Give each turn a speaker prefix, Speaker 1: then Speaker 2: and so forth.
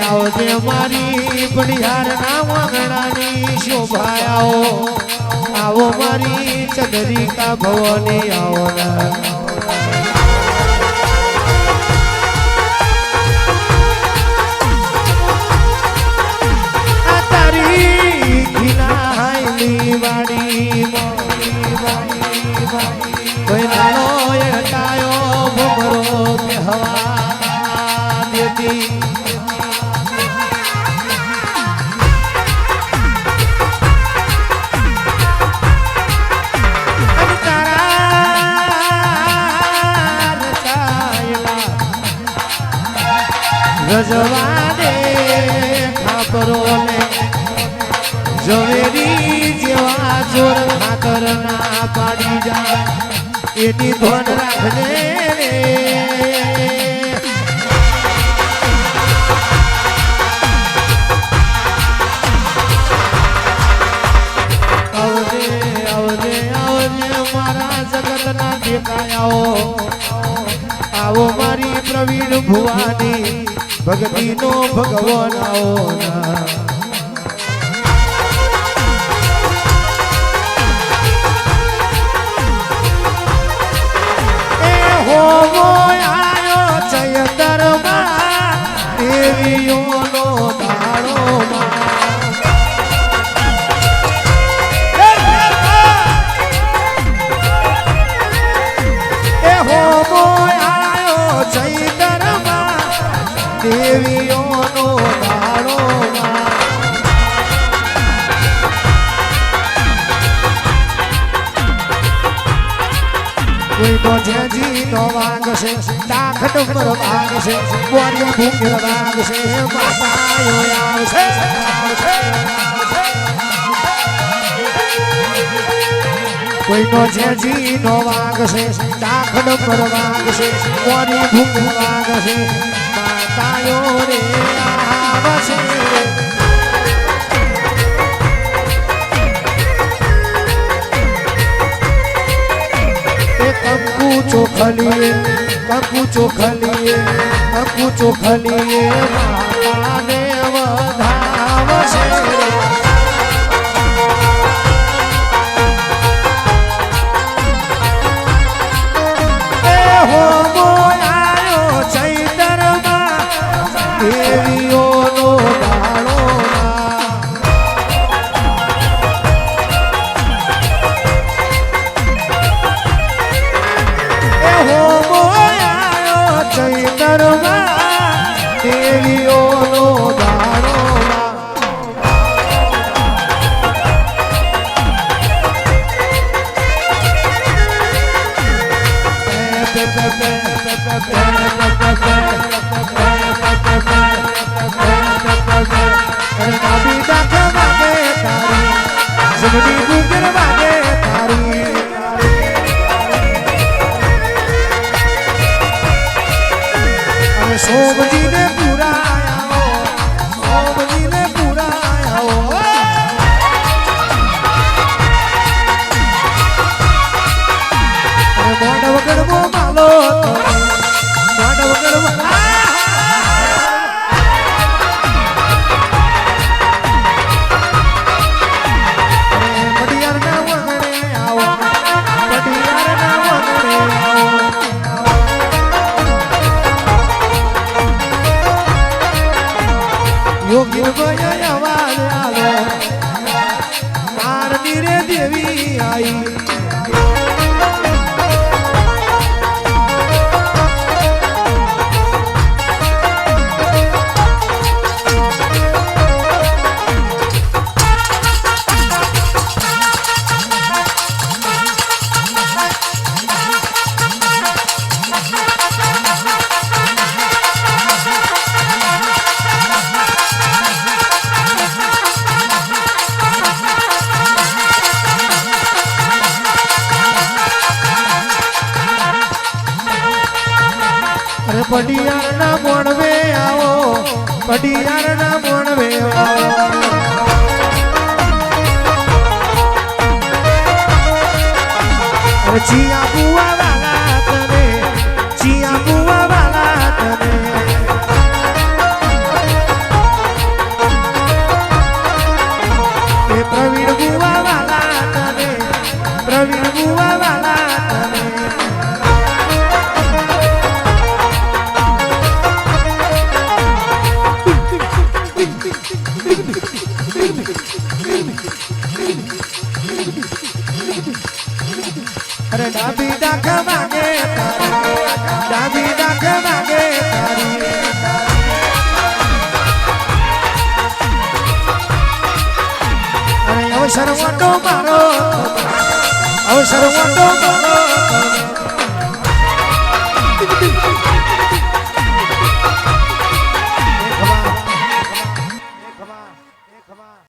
Speaker 1: આવજે મારી બળિયાર ના વાંગણાની શોભાયાઓ આવો. મારી ચંદ્રિકા ભવાની આવો રજવાડે ખાપરોને ઝવેરી જેવા જોર ખાતર ના પાડી જાય. એની ધોન રાખજે દેખાયાઓ આવો મારી પ્રવીણ ભુવાની. ભક્તિનો ભગવાન આવો કોઈ તો જેજી નો વાગ છે દાખ ડુંગર વાગ છે બોરી ભૂંગર વાગ છે માતાયો આવશે. કોઈ તો જેજી નો વાગ છે દાખ ડુંગર વાગ છે બોરી ભૂંગર વાગ છે માતાયો રે આવશે. ચોખલીએ કંકુ ચોખલીએ કંકુ ચોખલીએ માતાને ચૈતરમાં દેવીઓનો દાડોમાં અરે નાભી ડાક વાગે તારી જમણી અરે પડિયાર મોણવે આવો પડિયારના મોણવે આવો. અરે ડાબી ડાખ વાગે ડાબી ડાખ વાગે અવસર મોટો મારો. અવસર મોટો મારો.